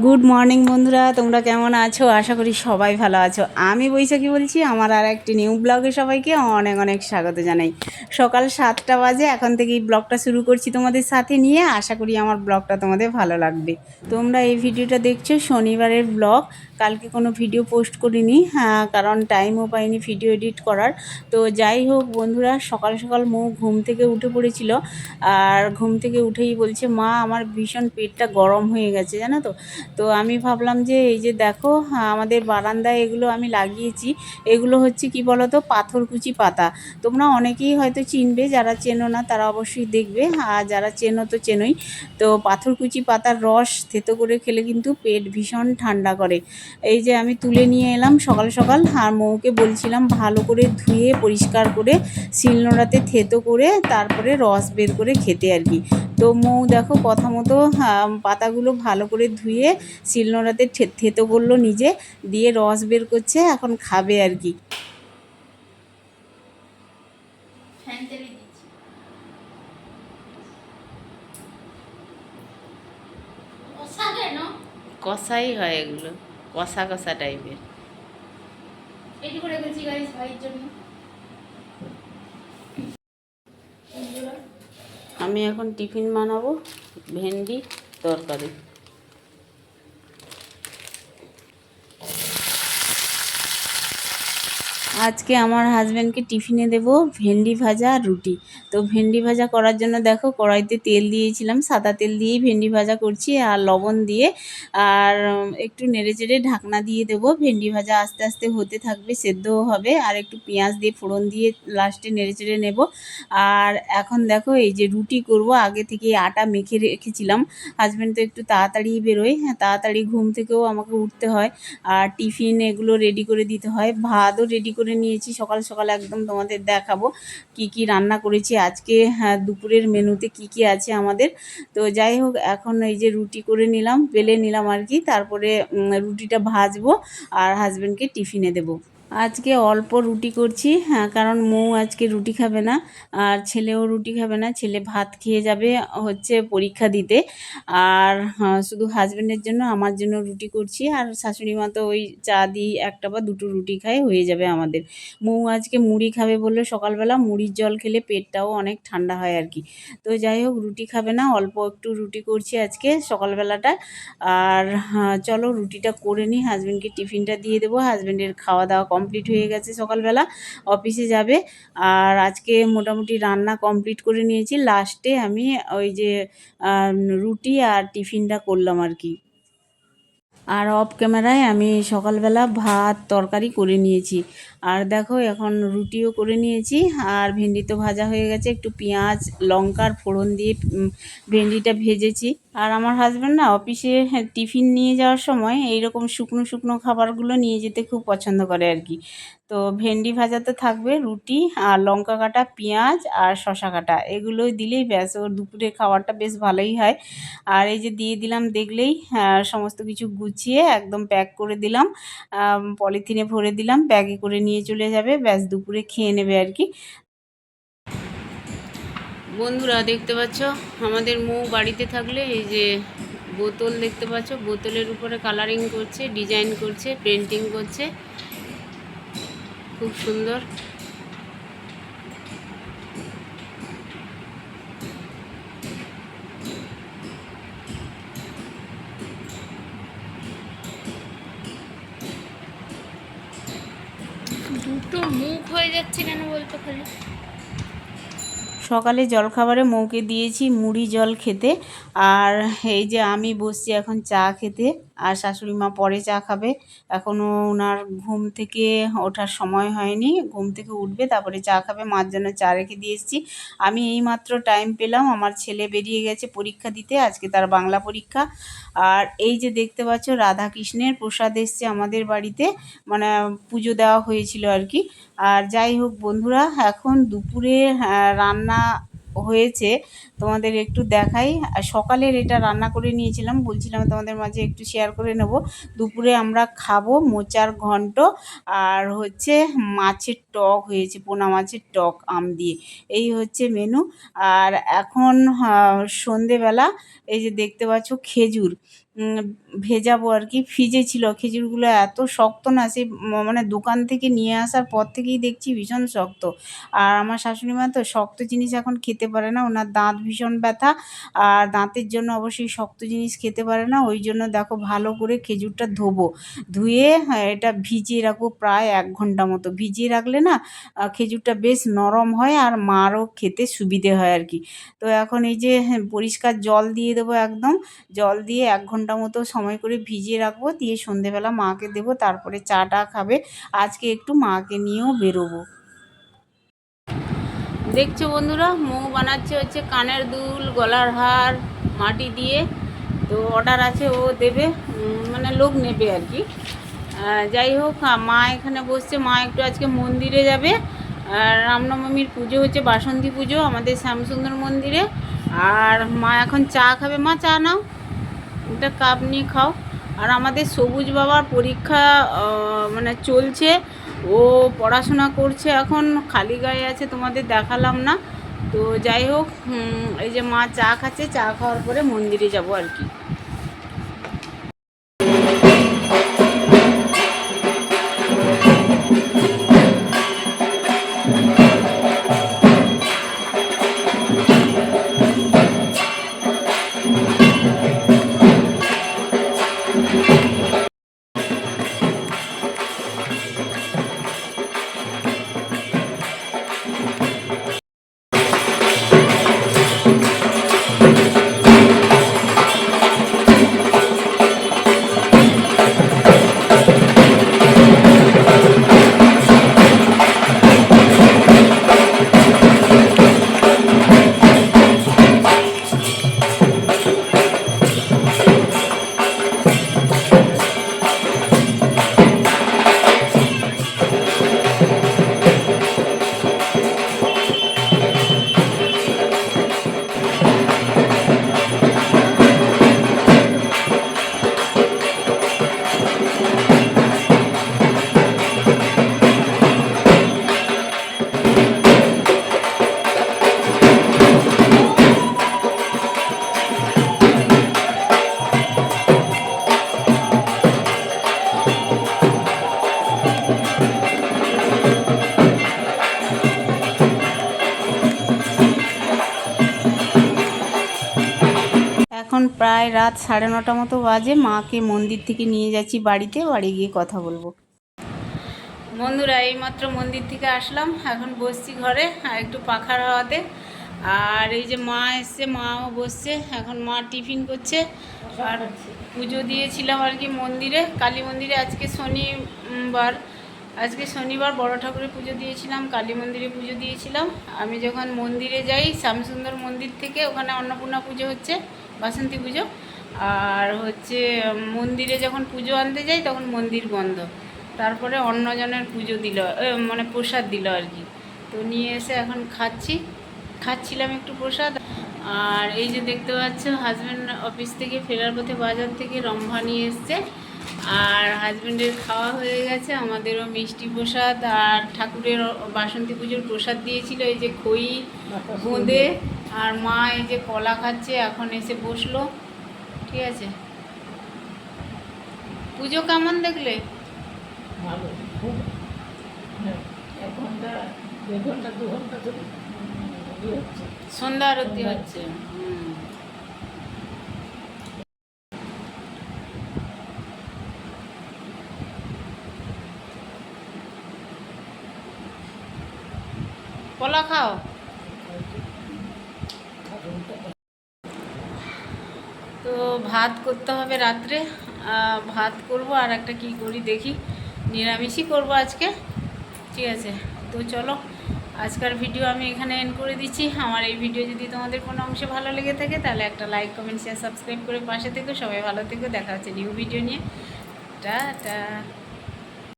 Good morning বন্ধুরা। তোমরা কেমন আছো? আশা করি সবাই ভালো আছো। আমি বৈশাখী বলছি। আমার আর একটি নিউ ব্লগে সবাইকে অনেক অনেক স্বাগত জানাই। সকাল সাতটা বাজে, এখন থেকে এই ব্লগটা শুরু করছি তোমাদের সাথে নিয়ে। আশা করি আমার ব্লগটা তোমাদের ভালো লাগবে। তোমরা এই ভিডিওটা দেখছ শনিবারের ব্লগ কালকে কোনো ভিডিও পোস্ট করিনি হ্যাঁ কারণ টাইমও পাইনি ভিডিও এডিট করার। তো যাই হোক বন্ধুরা, সকাল সকাল মৌ ঘুম থেকে উঠে পড়েছিল। আর ঘুম থেকে উঠেই বলছে, মা, আমার ভীষণ পেটটা গরম হয়ে গেছে, জানো তো? তো আমি ভাবলাম যে এই যে দেখো হ্যাঁ, আমাদের বারান্দায় এগুলো আমি লাগিয়েছি। এগুলো হচ্ছে কি বলো তো পাথরকুচি পাতা। তোমরা অনেকেই হয়তো চিনবে যারা চেনো না তারা অবশ্যই দেখবে। আর যারা চেনো তো চেনোই। তো পাথরকুচি পাতার রস থেতো করে খেলে কিন্তু পেট ভীষণ ঠান্ডা করে। এই যে আমি তুলে নিয়ে এলাম সকাল সকাল। আর মৌকে বলছিলাম ভালো করে ধুয়ে পরিষ্কার করে শিলনোড়াতে থেতো করে তারপরে রস বের করে খেতে আর কি। তো মৌ দেখো কথা মতো পাতাগুলো ভালো করে ধুয়ে শিলনোড়াতে থেতো করল নিজে, দিয়ে রস বের করছে, এখন খাবে আর কি। কষাই হয় এগুলো, কষা কষা টাইপের এইটুকু রেখেছি গাইস ভাইয়ের জন্য। আমি এখন টিফিন বানাবো ভেন্ডি তরকারি। আজকে আমার হাজব্যান্ডকে টিফিনে দেব ভেন্ডি ভাজা আর রুটি। তো ভেন্ডি ভাজা করার জন্য দেখো কড়াইতে তেল দিয়েছিলাম, সাদা তেল দিয়েই ভেন্ডি ভাজা করছি আর লবণ দিয়ে। আর একটু নেড়ে চেড়ে ঢাকনা দিয়ে দেবো। ভেন্ডি ভাজা আস্তে আস্তে হতে থাকবে, সেদ্ধও হবে। আর একটু পেঁয়াজ দিয়ে ফোড়ন দিয়ে লাস্টে নেড়ে চেড়ে নেব। আর এখন দেখো এই যে রুটি করব, আগে থেকে আটা মেখে রেখেছিলাম। হাজব্যান্ড তো একটু তাড়াতাড়ি বেরোয় হ্যাঁ তাড়াতাড়ি ঘুম থেকেও আমাকে উঠতে হয়। আর টিফিন এগুলো রেডি করে দিতে হয়, ভাতও রেডি করে নিয়েছি। সকাল সকাল একদম তোমাদের দেখাবো কি কি রান্না করেছি। আজকে হ্যাঁ দুপুরের মেনুতে কি কি আছে আমাদের। তো যাই হোক, এখন এই যে রুটি করে নিলাম পেলে নিলাম আর কি। তারপরে রুটিটা ভাজবো আর হাজব্যান্ডকে টিফিনে দেবো। আজকে অল্প রুটি করছি হ্যাঁ কারণ মৌ আজকে রুটি খাবে না আর ছেলেও রুটি খাবে না ছেলে ভাত খেয়ে যাবে হচ্ছে পরীক্ষা দিতে আর হ্যাঁ, শুধু হাজব্যান্ডের জন্য আমার জন্য রুটি করছি আর শাশুড়ি মা তো ওই চা দিই একটা বা দুটো রুটি খায় হয়ে যাবে আমাদের। মৌ আজকে মুড়ি খাবে বললে সকালবেলা মুড়ির জল খেলে পেটটাও অনেক ঠান্ডা হয় আর কি। তো যাই হোক রুটি খাবে না অল্প একটু রুটি করছি আজকে সকালবেলাটা আর হ্যাঁ, চলো রুটিটা করে নিই হাজব্যান্ডকে টিফিনটা দিয়ে দেবো হাজব্যান্ডের খাওয়া দাওয়া কমপ্লিট হয়ে গেছে সকালবেলা অফিসে যাবে। আর আজকে মোটামুটি রান্না কমপ্লিট করে নিয়েছি। লাস্টে আমি ওই যে রুটি আর টিফিনটা করলাম আর কি। আর অফ ক্যামেরায় আমি সকালবেলা ভাত তরকারি করে নিয়েছি। আর দেখো, এখন রুটিও করে নিয়েছি। আর ভেন্ডি তো ভাজা হয়ে গেছে। একটু পেঁয়াজ, লঙ্কার ফোড়ন দিয়ে ভেন্ডিটা ভেজেছি। আর আমার হাজব্যান্ড না অফিসে হ্যাঁ, টিফিন নিয়ে যাওয়ার সময় এইরকম শুকনো শুকনো খাবারগুলো নিয়ে যেতে খুব পছন্দ করে আর কি। তো ভেন্ডি ভাজা তো থাকবে রুটি আর লঙ্কা কাটা পেঁয়াজ আর শশা কাটা। এগুলোই দিলেই ব্যাস ওর দুপুরে খাবারটা বেশ ভালোই হয়। আর এই যে দিয়ে দিলাম দেখলেই আহ, সমস্ত কিছু গুছিয়ে একদম প্যাক করে দিলাম। পলিথিনে ভরে দিলাম ব্যাগে করে নিয়ে চলে যাবে ব্যাস দুপুরে খেয়ে নেবে আর কি। বন্ধুরা দেখতে পাচ্ছ? আমাদের মৌ বাড়িতে থাকলে এই যে বোতল দেখতে পাচ্ছ? বোতলের উপরে কালারিং করছে ডিজাইন করছে পেন্টিং করছে। খুব সুন্দর। দুটো মুখ হয়ে যাচ্ছে কেন বলতো খালি? সকালে জলখাবারে মৌকে দিয়েছি, মুড়ি জল খেতে। আর এই যে আমি বসছি এখন চা খেতে। আর শাশুড়ি মা পরে চা খাবে। এখনও ওনার ঘুম থেকে ওঠার সময় হয়নি। ঘুম থেকে উঠবে, তারপরে চা খাবে। মার জন্য চা রেখে দিয়ে এসেছি। আমি এইমাত্র টাইম পেলাম। আমার ছেলে বেরিয়ে গেছে পরীক্ষা দিতে। আজকে তার বাংলা পরীক্ষা। আর এই যে দেখতে পাচ্ছ রাধা কৃষ্ণের প্রসাদ এসছে আমাদের বাড়িতে। মানে পুজো দেওয়া হয়েছিল আর কি। আর যাই হোক বন্ধুরা, এখন দুপুরে রান্না হয়েছে, তোমাদের একটু দেখাই। আর সকালের এটা রান্না করে নিয়েছিলাম, বলছিলাম তোমাদের মাঝে একটু শেয়ার করে নেব। দুপুরে আমরা খাব মোচার ঘন্ট আর হচ্ছে মাছের টক হয়েছে, পোনা মাছের টক, আম দিয়ে। এই হচ্ছে মেনু আর এখন সন্ধেবেলা, এই যে দেখতে পাচ্ছ খেজুর। ভেজাবো আর কি। ফ্রিজে ছিল খেজুরগুলো এত শক্ত না সে মানে দোকান থেকে নিয়ে আসার পর থেকেই দেখছি ভীষণ শক্ত। আর আমার শাশুড়ি মা তো শক্ত জিনিস এখন খেতে পারে না ওনার দাঁত ভীষণ ব্যথা। আর দাঁতের জন্য অবশ্যই শক্ত জিনিস খেতে পারে না ওই জন্য দেখো ভালো করে খেজুরটা ধোবো। ধুয়ে হ্যাঁ, এটা ভিজিয়ে রাখব প্রায় এক ঘণ্টা মতো। ভিজিয়ে রাখলে না খেজুরটা বেশ নরম হয় আর মারও খেতে সুবিধে হয় আর কি। তো এখন এই যে হ্যাঁ, পরিষ্কার জল দিয়ে দেবো একদম। জল দিয়ে এক ঘণ্টা মতো সময় করে ভিজিয়ে রাখব, দিয়ে সন্ধেবেলা মাকে দেবো, তারপরে চাটা খাবে। আজকে একটু মাকে নিয়েও বেরোবো। দেখছ বন্ধুরা মৌ বানাচ্ছে হচ্ছে কানের দুল, গলার হার, মাটি দিয়ে। তো অর্ডার আছে, ও দেবে মানে লোক নেবে আর কি। যাই হোক মা এখানে বসছে, মা একটু আজকে মন্দিরে যাবে। আর রামনবমীর পুজো হচ্ছে বাসন্তী পুজো, আমাদের শ্যামসুন্দর মন্দিরে। আর মা এখন চা খাবে, মা চা নাও। একটা কাপ নিয়ে খাও। আর আমাদের সবুজ বাবার পরীক্ষা মানে চলছে। ও পড়াশোনা করছে এখন, খালি গায়ে আছে, তোমাদের দেখালাম না। তো যাই হোক এই যে মা চা খাচ্ছে, চা খাওয়ার পরে মন্দিরে যাব আর কি। এখন প্রায় রাত সাড়ে নটা মতো বাজে। মাকে মন্দির থেকে নিয়ে যাচ্ছি বাড়িতে, বাড়ি গিয়ে কথা বলব। বন্ধুরা, এইমাত্র মন্দির থেকে আসলাম। এখন বসছি ঘরে, আর একটু পাখার হাওয়াতে। আর এই যে মা এসছে, মাও বসছে। এখন মা টিফিন করছে। আর পুজো দিয়েছিলাম আর কি মন্দিরে। কালী মন্দিরে আজকে শনিবার। আজকে শনিবার বড় ঠাকুরের পুজো দিয়েছিলাম, কালী মন্দিরে পুজো দিয়েছিলাম। আমি যখন মন্দিরে যাই, শ্যামসুন্দর মন্দির থেকে ওখানে অন্নপূর্ণা পুজো হচ্ছে, বাসন্তী পুজো। আর হচ্ছে মন্দিরে যখন পুজো আনতে যাই, তখন মন্দির বন্ধ। তারপরে অন্যজনের পুজো দিল মানে প্রসাদ দিল আর কি। তো নিয়ে এসে এখন খাচ্ছি। খাচ্ছিলাম একটু প্রসাদ। আর এই যে দেখতে পাচ্ছ হাজব্যান্ড অফিস থেকে, ফেরার পথে বাজার থেকে রম্ভা নিয়ে এসছে। আর হাজব্যান্ডের খাওয়া হয়ে গেছে আমাদেরও মিষ্টি প্রসাদ আর ঠাকুরের বাসন্তী পুজোর প্রসাদ দিয়েছিল এই যে খই বোঁদে আর মা এই যে কলা খাচ্ছে এখন এসে বসল ঠিক আছে। পুজো কেমন দেখলে? ভালো খুব হ্যাঁ, এক ঘণ্টা দেড় ঘণ্টা দু ঘণ্টা ধরে উম, ইয়ে সন্ধ্যা আরতি হচ্ছে। কলা খাও। তো ভাত করতে হবে রাত্রে। ভাত করব আর একটা কি করি দেখি। নিরামিষই করব আজকে। ঠিক আছে। তো চলো, আজকের ভিডিও আমি এখানে এন্ড করে দিচ্ছি। আমার এই ভিডিও যদি তোমাদের কোনো অংশে ভালো লেগে থাকে, তাহলে একটা লাইক কমেন্ট শেয়ার সাবস্ক্রাইব করে পাশে থেকো। সবাই ভালো থেকো। দেখা হচ্ছে নিউ ভিডিও নিয়ে। টাটা।